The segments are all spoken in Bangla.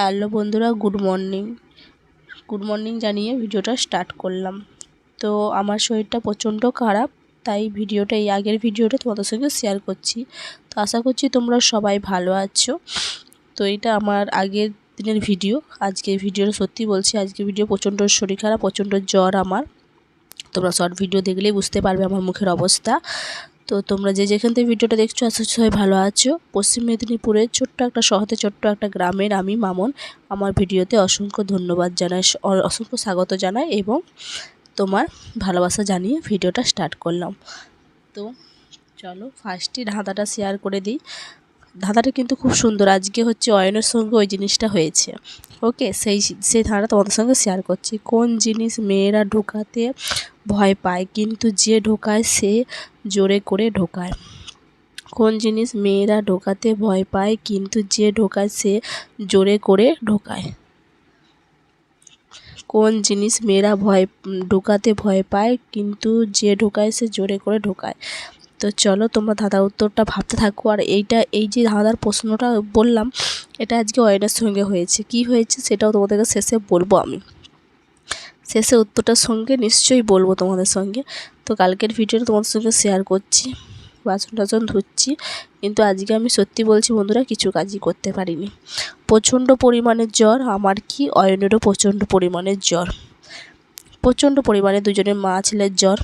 হ্যালো বন্ধুরা, গুড মর্নিং। গুড মর্নিং জানিয়ে ভিডিওটা স্টার্ট করলাম। তো আমার শরীরটা প্রচণ্ড খারাপ, তাই ভিডিওটা, এই আগের ভিডিওটা তোমাদের সঙ্গে শেয়ার করছি। তো আশা করছি তোমরা সবাই ভালো আছো। তো এটা আমার আগের দিনের ভিডিও। আজকে ভিডিওটা সত্যি বলছি আজকে ভিডিও প্রচণ্ড শরীর খারাপ, প্রচণ্ড জ্বর আমার। তোমরা শর্ট ভিডিও দেখলেই বুঝতে পারবে আমার মুখের অবস্থা। তো তোমরা যে যেখান থেকে ভিডিওটা দেখছ, আশা সবাই ভালো আছো। পশ্চিম মেদিনীপুরের ছোট্ট একটা শহরে ছোট্ট একটা গ্রামের আমি মামন। আমার ভিডিওতে অসংখ্য ধন্যবাদ জানাই অসংখ্য স্বাগত জানাই এবং তোমার ভালোবাসা জানিয়ে ভিডিওটা স্টার্ট করলাম। তো চলো ফার্স্টই ধাঁধাটা শেয়ার করে দিই। ধাঁধাটা কিন্তু খুব সুন্দর। আজকে হচ্ছে অয়নের সঙ্গে ওই জিনিসটা হয়েছে। ওকে, সেই সেই ধাঁধাটা তোমাদের সঙ্গে শেয়ার করছি। কোন জিনিস মেয়েরা ঢোকাতে ভয় পায়, কিন্তু যে ঢোকায় সে জোরে করে ঢোকায়। কোন জিনিস মেয়েরা ঢোকাতে ভয় পায়, কিন্তু যে ঢোকায় সে জোরে করে ঢোকায়। কোন জিনিস মেয়েরা ভয়, ঢোকাতে ভয় পায়, কিন্তু যে ঢোকায় সে জোরে করে ঢোকায়। তো চলো তোমরা ধাঁধার উত্তরটা ভাবতে থাকো। আর এইটা, এই যে ধাঁধার প্রশ্নটা বললাম, এটা আজকে অয়নের সঙ্গে হয়েছে। কি হয়েছে সেটাও তোমাদেরকে শেষে বলব আমি। শেষে উত্তরটার সঙ্গে নিশ্চয়ই বলব তোমাদের সঙ্গে। তো কালকের ভিডিওটা তোমাদের সঙ্গে শেয়ার করছি, বাসন টাসন ধুচ্ছি, কিন্তু আজকে আমি সত্যি বলছি বন্ধুরা, কিছু কাজই করতে পারিনি। প্রচণ্ড পরিমাণের জ্বর, আমার কি অয়নেরও প্রচণ্ড পরিমাণের জ্বর। প্রচণ্ড পরিমাণে দুজনের মা ছেলের জ্বর।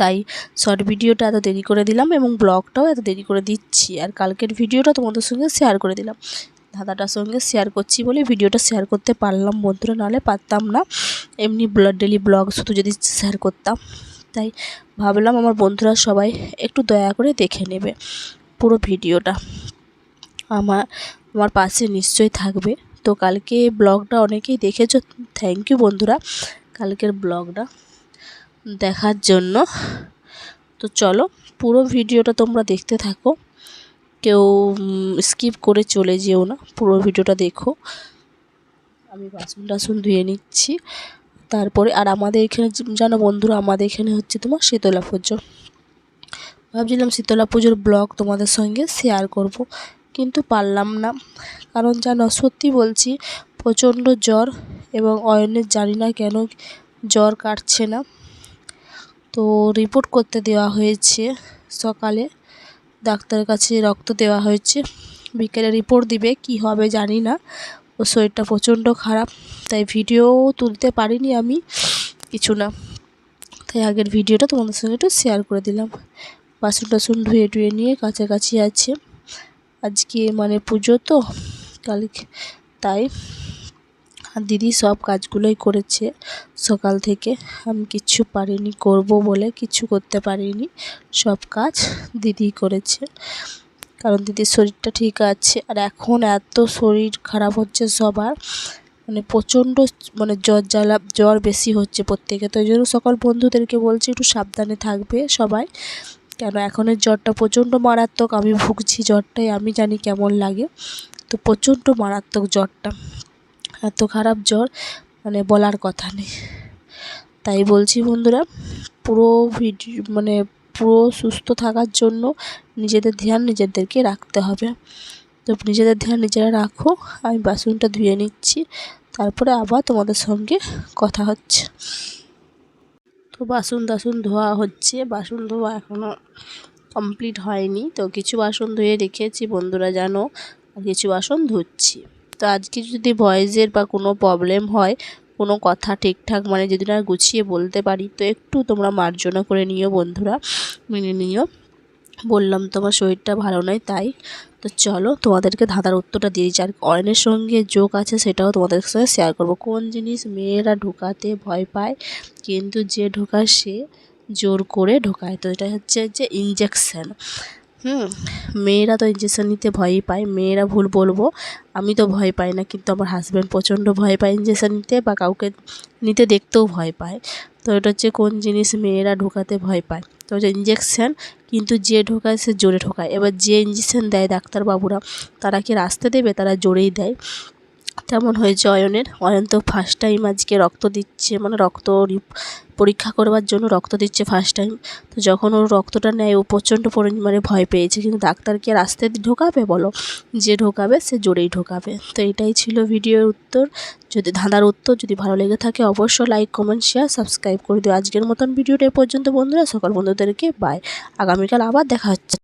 তাই শর্ট ভিডিওটা এত দেরি করে দিলাম এবং ব্লগটাও এত দেরি করে দিচ্ছি। আর কালকের ভিডিওটা তোমাদের সঙ্গে শেয়ার করে দিলাম। দাদাটার সঙ্গে শেয়ার করছি বলে ভিডিওটা শেয়ার করতে পারলাম বন্ধুরা, নাহলে পারতাম না। এমনি ডেলি ব্লগ শুধু যদি শেয়ার করতাম। তাই ভাবলাম আমার বন্ধুরা সবাই একটু দয়া করে দেখে নেবে পুরো ভিডিওটা আমার আমার পাশে নিশ্চয়ই থাকবে। তো কালকে ব্লগটা অনেকেই দেখেছ। থ্যাংক ইউ বন্ধুরা। কালকের ব্লগটা দেখার জন্য। তো চলো, পুরো ভিডিওটা তোমরা দেখতে থাকো। কেউ স্কিপ করে চলে যেও না, পুরো ভিডিওটা দেখো। আমি বাসন টাসন ধুয়ে নিচ্ছি। তারপরে, আর আমাদের এখানে, জানো বন্ধুরা, আমাদের এখানে হচ্ছে তোমার শীতলা পুজো। ভাবছিলাম শীতলা পুজোর ব্লগ তোমাদের সঙ্গে শেয়ার করব, কিন্তু পারলাম না। কারণ জানো, সত্যি বলছি, প্রচণ্ড জ্বর এবং অয়নের জানি না কেন জ্বর কাটছে না। তো রিপোর্ট করতে দেওয়া হয়েছে সকালে। ডাক্তারের কাছে রক্ত দেওয়া হয়েছে। বিকেলে রিপোর্ট দিবে, কি হবে জানি না। ও শরীরটা প্রচণ্ড খারাপ, তাই ভিডিও তুলতে পারিনি আমি, কিছু না। তাই আগের ভিডিওটা তোমাদের সঙ্গে একটু শেয়ার করে দিলাম। বাসন টাসন ধুয়ে টুয়ে নিয়ে কাছাকাছি আছে। আজকে মানে পুজো তো, কালকে, তাই আর দিদি সব কাজগুলোই করেছে। সকাল থেকে আমি কিচ্ছু পারিনি, করব বলে কিছু করতে পারিনি। সব কাজ দিদি করেছে। কারণ দিদির শরীরটা ঠিক আছে। আর এখন এত শরীর খারাপ হচ্ছে সবার। মানে প্রচণ্ড মানে জ্বর জ্বালা, জ্বর বেশি হচ্ছে প্রত্যেকে। তো জন্য সকল বন্ধুদেরকে বলছি, একটু সাবধানে থাকবে সবাই। কেন এখনের জ্বরটা প্রচণ্ড মারাত্মক। আমি ভুগছি জ্বরটাই, আমি জানি কেমন লাগে। তো প্রচণ্ড মারাত্মক জ্বরটা। এত খারাপ জ্বর মানে বলার কথা নেই। তাই বলছি বন্ধুরা, পুরো ভিডিও মানে পুরো সুস্থ থাকার জন্য নিজেদের ধ্যান নিজেদেরকে রাখতে হবে। তো নিজেদের ধ্যান নিজেরা রাখো, আমি বাসনটা ধুয়ে নিচ্ছি, তারপরে আবার তোমাদের সঙ্গে কথা হচ্ছে। তো বাসন টাসন ধোয়া হচ্ছে, বাসন ধোয়া এখনও কমপ্লিট হয়নি। তো কিছু বাসন ধুয়ে রেখেছি বন্ধুরা, জানো, আর কিছু বাসন ধুচ্ছি। তো আজকে যদি ভয়েসের বা কোনো প্রবলেম হয়, কোনো কথা ঠিকঠাক মানে যদি না গুছিয়ে বলতে পারি, তো একটু তোমরা মার্জনা করে নিও বন্ধুরা, মেনে নিও। বললাম তোমার শরীরটা ভালো নয়, তাই। তো চলো তোমাদেরকে ধাঁধার উত্তরটা দিয়ে আর অয়নের সঙ্গে যোগ আছে সেটাও তোমাদের সঙ্গে শেয়ার করব। কোন জিনিস মেয়েরা ঢোকাতে ভয় পায়, কিন্তু যে ঢোকায় সে জোর করে ঢোকায়? তো এটা হচ্ছে যে ইঞ্জেকশান হুম। মেয়েরা তো ইঞ্জেকশান নিতে ভয়ই পায়, মেয়েরা ভুল বলব, আমি তো ভয় পাই না, কিন্তু আমার হাজব্যান্ড প্রচণ্ড ভয় পায় ইঞ্জেকশান নিতে বা কাউকে নিতে দেখতেও ভয় পায়। তো এটা হচ্ছে কোন জিনিস মেয়েরা ঢোকাতে ভয় পায়। তো হচ্ছে ইঞ্জেকশান কিন্তু যে ঢোকায় সে জোরে ঢোকায়। এবার যে ইঞ্জেকশান দেয় ডাক্তারবাবুরা, তারা কি রাস্তা দেবে? তারা জোরেই দেয়। তেমন হয়েছে অয়নের অয়ন তো ফার্স্ট টাইম আজকে রক্ত দিচ্ছে মানে রক্ত পরীক্ষা করবার জন্য রক্ত দিচ্ছে ফার্স্ট টাইম তো যখন ওর রক্তটা নেয়, ও প্রচণ্ড পরিমাণে ভয় পেয়েছে। কিন্তু ডাক্তার কি আর আসতে ঢোকাবে বলো? যে ঢোকাবে, সে জোরেই ঢোকাবে। তো এটাই ছিল ভিডিওর উত্তর। যদি ধাঁধার উত্তর যদি ভালো লেগে থাকে, অবশ্যই লাইক কমেন্ট শেয়ার সাবস্ক্রাইব করে দিও। আজকের মতন ভিডিওটা এ পর্যন্ত, বন্ধুরা, সকল বন্ধুদেরকে বাই আগামীকাল আবার দেখা হচ্ছে।